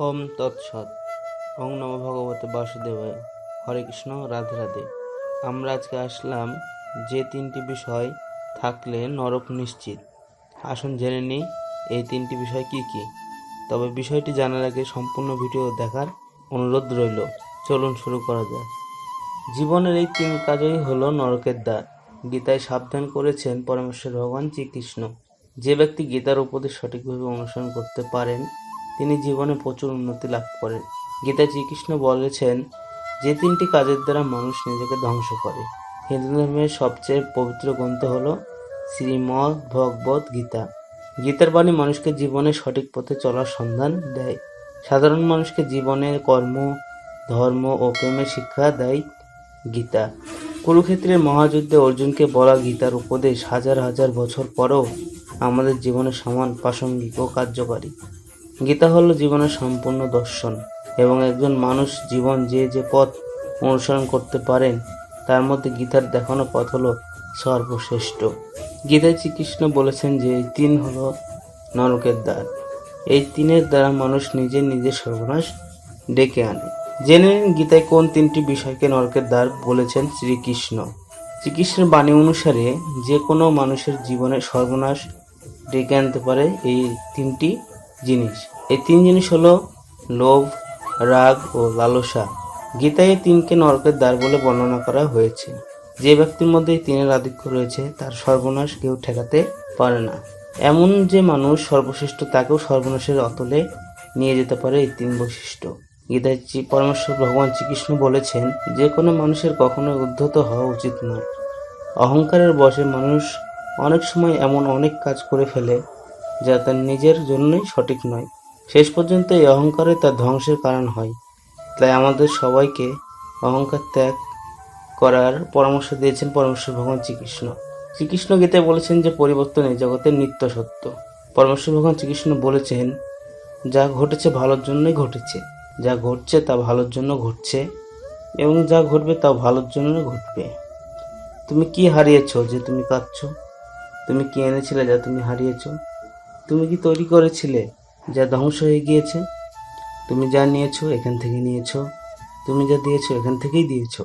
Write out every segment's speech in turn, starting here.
ওম তৎসৎ। ওং নম ভগবতে বাসুদেবায়। হরে কৃষ্ণ, রাধে রাধে। আমরা আজকে আসলাম যে তিনটি বিষয় থাকলে নরক নিশ্চিত। আসুন জেনে নিই, এই তিনটি বিষয় কি কি? তবে বিষয়টি জানার আগে সম্পূর্ণ ভিডিও দেখার অনুরোধ রইল। চলুন শুরু করা যাক। জীবনের এই তিন কাজই হলো নরকের দ্বার। গীতায় সাবধান করেছেন পরমেশ্বর ভগবান শ্রীকৃষ্ণ। যে ব্যক্তি গীতার উপদেশ সঠিকভাবে অনুসরণ করতে পারেন তিনি জীবনে প্রচুর উন্নতি লাভ করেন। গীতা শ্রীকৃষ্ণ বলেছেন যে তিনটি কাজের দ্বারা মানুষ নিজেকে ধ্বংস করে। হিন্দু ধর্মের সবচেয়ে পবিত্র গ্রন্থ হল শ্রীমদ্ ভগবত গীতা। গীতার বাণী মানুষকে জীবনে সঠিক পথে চলার সন্ধান দেয়। সাধারণ মানুষকে জীবনের কর্ম, ধর্ম ও প্রেমের শিক্ষা দেয় গীতা। কুরুক্ষেত্রের মহাযুদ্ধে অর্জুনকে বলা গীতার উপদেশ হাজার হাজার বছর পরেও আমাদের জীবনে সমান প্রাসঙ্গিক ও কার্যকারী। গীতা হলো জীবনের সম্পূর্ণ দর্শন এবং একজন মানুষ জীবন যে যে পথ অনুসরণ করতে পারেন, তার মধ্যে গীতার দেখানো পথ হলো সর্বশ্রেষ্ঠ। গীতায় শ্রীকৃষ্ণ বলেছেন যে তিন হলো নরকের দ্বার। এই তিনের দ্বারা মানুষ নিজে নিজের সর্বনাশ ডেকে আনে। জেনে নিন গীতায় কোন তিনটি বিষয়কে নরকের দ্বার বলেছেন শ্রীকৃষ্ণ। শ্রীকৃষ্ণের বাণী অনুসারে যে কোনো মানুষের জীবনে সর্বনাশ ডেকে আনতে পারে এই তিনটি জিনিস। এই তিন জিনিস হলো লোভ, রাগ ও লালসা। গীতায় এই তিনকে নরকের দ্বার বলে বর্ণনা করা হয়েছে। যে ব্যক্তির মধ্যে এই তিনের আধিক্য রয়েছে, তার সর্বনাশ কেউ ঠেকাতে পারে না। এমন যে মানুষ সর্বশ্রেষ্ঠ, তাকেও সর্বনাশের অতলে নিয়ে যেতে পারে এই তিন বৈশিষ্ট্য। গীতায় পরমেশ্বর ভগবান শ্রীকৃষ্ণ বলেছেন, যে কোনো মানুষের কখনো উদ্ধত হওয়া উচিত নয়। অহংকারের বশে মানুষ অনেক সময় এমন অনেক কাজ করে ফেলে যা তার নিজের জন্যই সঠিক নয়। শেষ পর্যন্ত এই অহংকারে তার ধ্বংসের কারণ হয়। তাই আমাদের সবাইকে অহংকার ত্যাগ করার পরামর্শ দিয়েছেন পরমেশ্বর ভগবান শ্রীকৃষ্ণ। শ্রীকৃষ্ণ গীতায় বলেছেন যে পরিবর্তন এই জগতের নিত্য সত্য। পরমেশ্বর ভগবান শ্রীকৃষ্ণ বলেছেন, যা ঘটেছে ভালোর জন্যই ঘটেছে। যা ঘটছে তা ভালোর জন্য ঘটছে এবং যা ঘটবে তা ভালোর জন্য ঘটবে। তুমি কি হারিয়েছো যে তুমি কাঁদছো? তুমি কি এনেছিলে যা তুমি হারিয়েছো? তুমি কি তৈরি করেছিলে যা ধ্বংস হয়ে গিয়েছে? তুমি যা নিয়েছো এখান থেকে নিয়েছো। তুমি যা দিয়েছ এখান থেকেই দিয়েছ।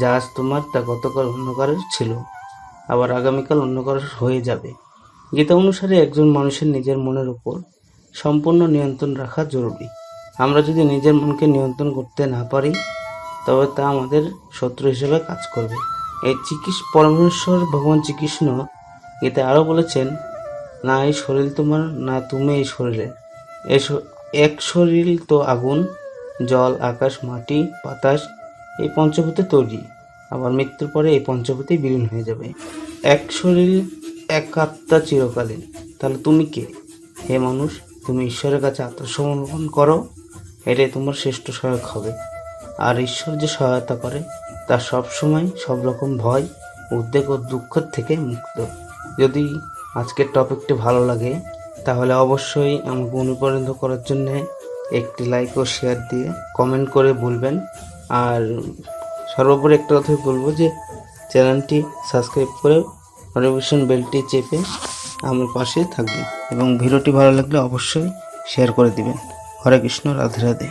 যা আজ তোমার তা গতকাল অন্য ছিল। আবার আগামীকাল অন্য হয়ে যাবে। গীতা অনুসারে একজন মানুষের নিজের মনের উপর সম্পূর্ণ নিয়ন্ত্রণ রাখা জরুরি। আমরা যদি নিজের মনকে নিয়ন্ত্রণ করতে না পারি, তবে তা আমাদের শত্রু হিসেবে কাজ করবে। এই চিকিৎস পরমেশ্বর ভগবান শ্রীকৃষ্ণ এতে আরও বলেছেন না এই শরীর তোমার, না তুমি এই শরীরে। এক শরীর তো আগুন, জল, আকাশ, মাটি, বাতাস, এই পঞ্চভূতে তৈরি। আবার মৃত্যুর পরে এই পঞ্চভূতে বিলীন হয়ে যাবে। এক শরীর, এক আত্মা চিরকালীন। তাহলে তুমি কে? হে মানুষ, তুমি ঈশ্বরের কাছে আত্মসমর্পণ করো। এটাই তোমার শ্রেষ্ঠ সহায়ক হবে। আর ঈশ্বর যে সহায়তা করে, তা সবসময় সব রকম ভয়, উদ্বেগ ও দুঃখের থেকে মুক্ত। যদি আজকের টপিকটি ভালো লাগে, তাহলে অবশ্যই আমাকে অনুপ্রাণিত করার জন্য একটি লাইক ও শেয়ার দিয়ে কমেন্ট করে বলবেন। আর সর্বোপরি একটা কথাই বলব যে, চ্যানেলটি সাবস্ক্রাইব করে নোটিফিকেশন বেলটি চেপে আমার পাশে থাকবেন এবং ভিডিওটি ভালো লাগলে অবশ্যই শেয়ার করে দিবেন। হরে কৃষ্ণ, রাধে রাধে।